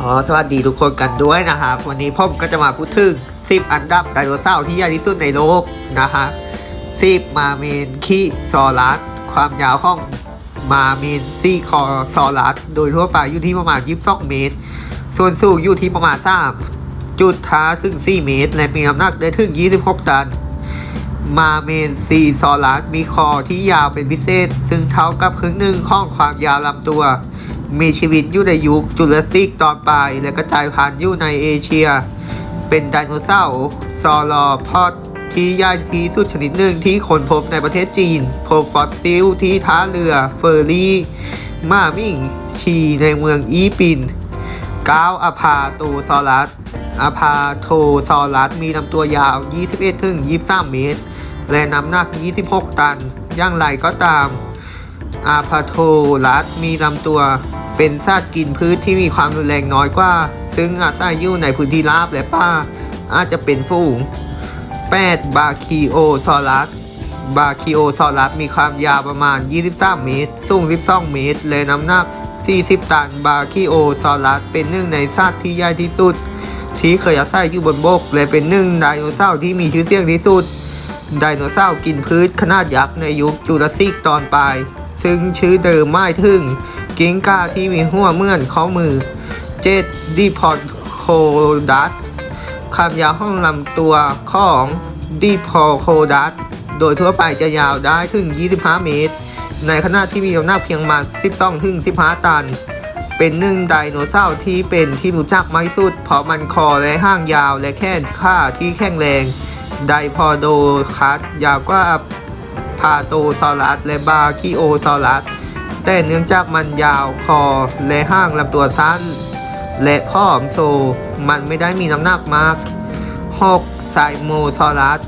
อ๋อสวัสดีทุกคนกันด้วยนะครับ วันนี้ผมก็จะมาพูดถึง 10 อันดับไดโนเสาร์ที่ใหญ่ที่สุดในโลกนะคะ10 มาเมนคีซอรัส ความยาวของมาเมนซีคอซอรัส โดยทั่วไปอยู่ที่ประมาณ 22 เมตร ส่วนสูงอยู่ที่ประมาณ 3 จุดท้าถึง 4 เมตร และมีน้ำหนักได้ถึง 26 ตัน มาเมนซีซอรัส มีคอที่ยาวเป็นพิเศษ ซึ่งเท่ากับครึ่งหนึ่งของความยาวลำตัว มีชีวิตอยู่ในยุคจุลศิกตอนปลาย และกระจายพันธุ์อยู่ในเอเชีย เป็นไดโนเสาร์ซอรอพอดที่ใหญ่ที่สุดชนิดหนึ่งที่ค้นพบในประเทศจีน พบฟอสซิลที่ท่าเรือเฟอร์รี่มามิ่งชีในเมืองอีปินก้าวอพาโตซอรัสอพาโทซอรัสมีลำตัวยาว 21ถึง23 เมตร และน้ำหนัก 26 ตัน อย่างไรก็ตามอาพาโทรัสมีลำตัว เป็นสัตว์กินพืชที่มีความรุนแรงน้อยกว่า ซึ่งอาศัยอยู่ในพื้นที่ราบและป่าอาจจะเป็นฝูง 8. บาคิโอซอรัสบาคิโอซอรัสมีความยาวประมาณ 23 เมตร สูง 12 เมตร และน้ำหนัก 40 ตัน บาคิโอซอรัสเป็นหนึ่งในสัตว์ที่ใหญ่ที่สุด ที่เคยอาศัยอยู่บนบก และเป็นหนึ่งไดโนเสาร์ที่มีชื่อเสียงที่สุด ไดโนเสาร์กินพืชขนาดยักษ์ในยุคจูราสสิกตอนปลาย ซึ่งชื่อเดิมไม่ถึง กิ้งก่าที่มีหัวเมื่อนข้อมือ เจ็ดดีพอดโคดัสความยาวของลำตัวของดีพอโคดัสโดยทั่วไปจะยาวได้ถึง 25 เมตร ในขณะที่มีน้ำหนักเพียงมา12ถึง15 ตัน เป็นหนึ่งไดโนเสาร์ที่เป็นที่รู้จักมากที่สุด เพราะมันคอและห้างยาวและแข้งขาที่แข็งแรง ไดพอโดคัสยาวกว่าพาโตซอรัสและบาคิโอซอรัส แต่เนื่องจากมันยาวคอและห้างลำตัวสั้น และผอมโซ มันไม่ได้มีน้ำหนักมาก 6. ไซโมซอรัส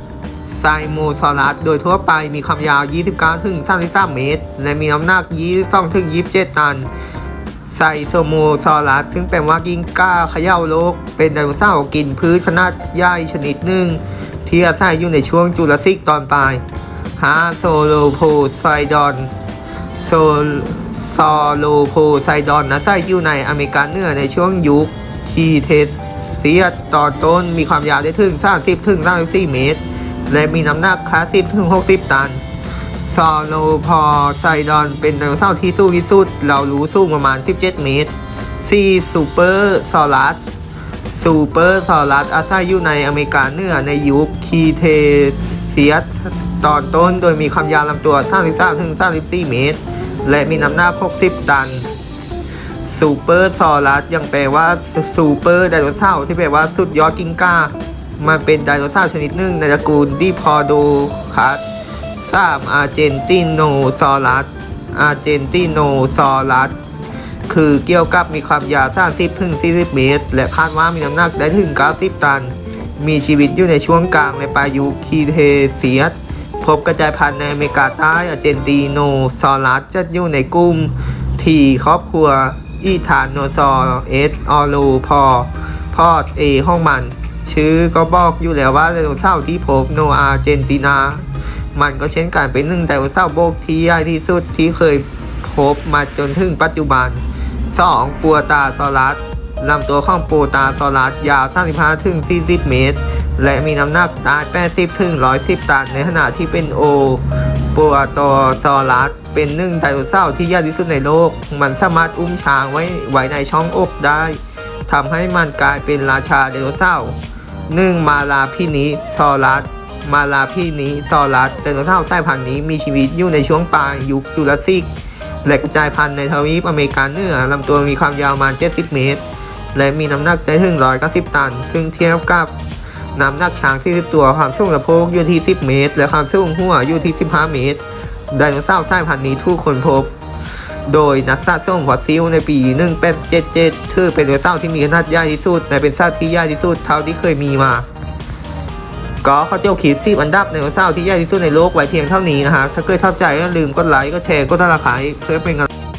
ไซโมซอรัสโดยทั่วไปมีความยาว 29ถึง33 เมตร และมีน้ำหนัก 22ถึง27 ตันไซโซโมซอรัสซึ่งแปลว่ากิ้งก้าเขย่าโลก เป็นไดโนเสาร์กินพืชขนาดใหญ่ชนิดหนึ่ง ที่อาศัยอยู่ในช่วงจูราสสิกตอนปลายฮาโซโลโพไซดอน โซซอโลโพไซดอนนะไซอยู่ในอเมริกาเหนือในช่วงยุคทีเทสเซียสตอนต้นมีความยาวได้ถึง 30 ถึง 34 เมตร และมีน้ำหนักคา10ถึง 60 ตันซอโลพอไซดอนเป็นไดโนเสาร์ที่สูงที่สุด เรารู้สูงประมาณ 17 เมตร 4. ซูเปอร์ซอรัสซูเปอร์ซอรัสอาศัยอยู่ในอเมริกาเหนือในยุคคีเทเซียสตอนต้นโดยมีความยาวลำตัว 33 ถึง 34 เมตร และมีน้ำหนัก60 ตันซูเปอร์ซอรัสยังแปลว่าซูเปอร์ไดโนเสาร์ที่แปลว่าสุดยอดกิ้งก่ามันเป็นไดโนเสาร์ชนิดหนึ่งในตระกูลดีพอโดคัส 3. อาร์เจนติโนซอรัสอาร์เจนติโนซอรัสคือเกี่ยวกับมีความยาว30ถึง40 เมตร และคาดว่ามีน้ำหนักได้ถึง 90 ตัน มีชีวิตอยู่ในช่วงกลางในปลายยุคคีเทเซียส พบกระจายพันธุ์ในอเมริกาใต้อาร์เจนติโนซอรัสจะอยู่ในกลุ่มทีครอบครัวอีธานโนซอรเอสออโลพอพอดเอห้องมัน ชื่อก็บอกอยู่แล้วว่าไดโนเสาร์ที่พบโนอาร์เจนตินา มันก็เช่นกันเป็นหนึ่งไดโนเสาร์โบกที่ใหญ่ที่สุดที่เคยพบมาจนถึงปัจจุบัน 2. ปัวตาซอรัส ลำตัวของปูตาซอรัสยาว 35 ถึง 40 เมตร และมีน้ำหนักได้80 ถึง 110 ตัน ในขณะที่เป็นโอปัวตอซอรัสเป็นหนึ่งไดโนเสาร์ที่ใหญ่ที่สุดในโลก มันสามารถอุ้มช้างไว้ไว้ในช่องอกได้ทำให้มันกลายเป็นราชาไดโนเสาร์ 1. มาลาพินิซอรัสมาลาพินิซอรัสไดโนเสาร์สายพันธุ์นี้มีชีวิตอยู่ในช่วงปลายยุคจูราสสิกและกระจายพันธุ์ในทวีปอเมริกาเหนือลำตัวมีความยาวประมาณ 70 เมตร และมีน้ำหนักได้ถึง190 ตัน ซึ่งเทียบกับน้ำหนักช้างที่10ตัว ความสูงสะโพกอยู่ที่ 10 เมตร และความสูงหัวอยู่ที่ 15 เมตร ไดโนเสาร์สายพันธุ์นี้ถูกค้นพบ โดยนักสะสมฟอสซิลในปี 1877ถือเป็นไดโนเสาร์ที่มีขนาดใหญ่ที่สุด และเป็นสัตว์ที่ใหญ่ที่สุดเท่าที่เคยมีมา ก็เขาเจ้าคลิปสิบอันดับไดโนเสาร์ที่ใหญ่ที่สุดในโลกไว้เพียงเท่านี้นะฮะ ถ้าเกิดชอบใจก็ลืมกดไลค์ กดแชร์ กดติดตามเพื่อเป็นกำลัง